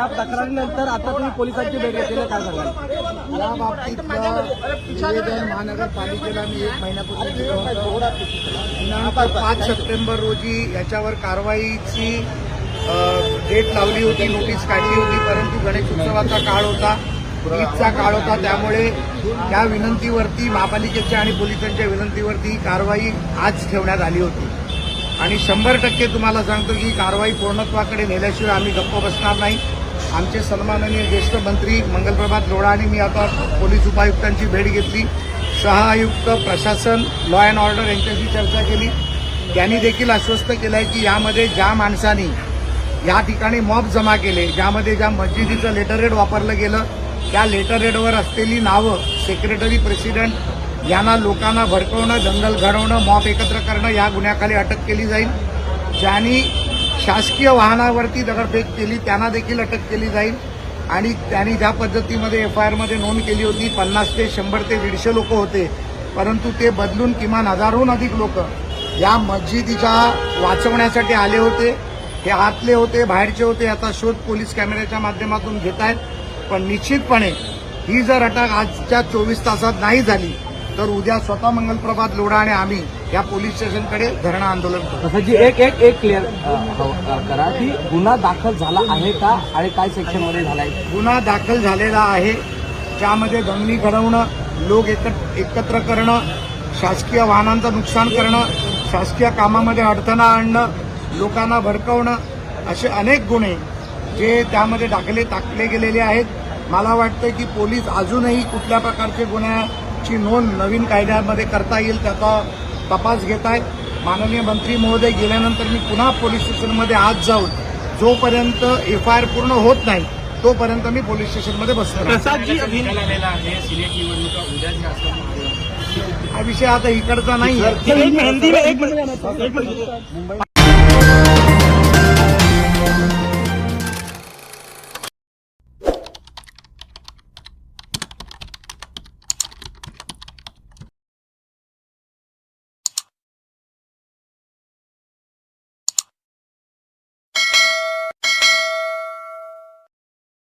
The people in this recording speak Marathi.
या तक्रारीनंतर आता तुम्ही पोलिसांची भेट घेतलेली काय सांगाल या बाबतीतलं निवेदन महानगरपालिकेला मी एक महिन्यापूर्वी दिलं होतं. दिनांक पाच सप्टेंबर रोजी याच्यावर कारवाईची डेट लावली होती नोटीस काढली होती परंतु गणेश उत्सवाचा काळ होता ईदचा काळ होता त्यामुळे त्या विनंतीवरती महापालिकेच्या आणि पोलिसांच्या विनंतीवरती कारवाई आज ठेवण्यात आली होती. आणि शंभर टक्के तुम्हाला सांगतो की कारवाई पूर्णत्वाकडे नेल्याशिवाय आम्ही गप्प बसणार नाही. आमचे सन्माननीय ज्येष्ठ मंत्री मंगलप्रभात लोढा आणि मी आता पोलीस उपायुक्तांची भेट घेतली. सहायुक्त प्रशासन लॉ अँड ऑर्डर यांच्याशी चर्चा केली. त्यांनी देखील आश्वस्त केलं आहे की यामध्ये ज्या माणसांनी या ठिकाणी मॉब जमा केले ज्यामध्ये ज्या मस्जिदीचं लेटर रेड वापरलं गेलं त्या लेटर रेडवर असलेली नावं सेक्रेटरी प्रेसिडेंट यांना लोकांना भडकवणं दंगल घडवणं मॉब एकत्र करणं या गुन्ह्याखाली अटक केली जाईल. ज्यांनी शासकीय वाहनावरती दगडफेक केली त्यांना देखील अटक केली जाईल. आणि त्यांनी ज्या पद्धतीमध्ये एफ आय आरमध्ये नोंद केली होती पन्नास ते शंभर ते दीडशे लोक होते. परंतु ते बदलून किमान हजारहून अधिक लोक या मस्जिदीच्या वाचवण्यासाठी आले होते. हे आतले होते बाहेरचे होते याचा शोध पोलीस कॅमेऱ्याच्या माध्यमातून घेत आहेत पण निश्चितपणे ही जर अटक आजच्या चोवीस तासात नाही झाली तर उद्या स्वतः मंगलप्रभात लोढा आणि आम्ही या पोलीस स्टेशनकडे धरणं आंदोलन करू. तसं एक एक एक क्लिअर करा की गुन्हा दाखल झाला आहे का आणि काय सेक्शनमध्ये झालाय? गुन्हा दाखल झालेला आहे. ज्यामध्ये दंगली घडवणं लोक एकत एकत्र करणं शासकीय वाहनांचं नुकसान करणं शासकीय कामामध्ये अडथळा आणणं लोकांना भडकवणं असे अनेक गुन्हे जे त्यामध्ये दाखले टाकले गेलेले आहेत. मला वाटतं की पोलीस अजूनही कुठल्या प्रकारचे गुन्ह्याची नोंद नवीन कायद्यामध्ये करता येईल त्याचा तपास घेत आहेत माननीय मंत्री महोदय गेल्यानंतर मी पुन्हा पोलीस स्टेशनमध्ये आज जाऊन जोपर्यंत एफ आय आर पूर्ण होत नाही तोपर्यंत मी पोलीस स्टेशनमध्ये बसतो नाही. हा विषय आता इकडचा नाही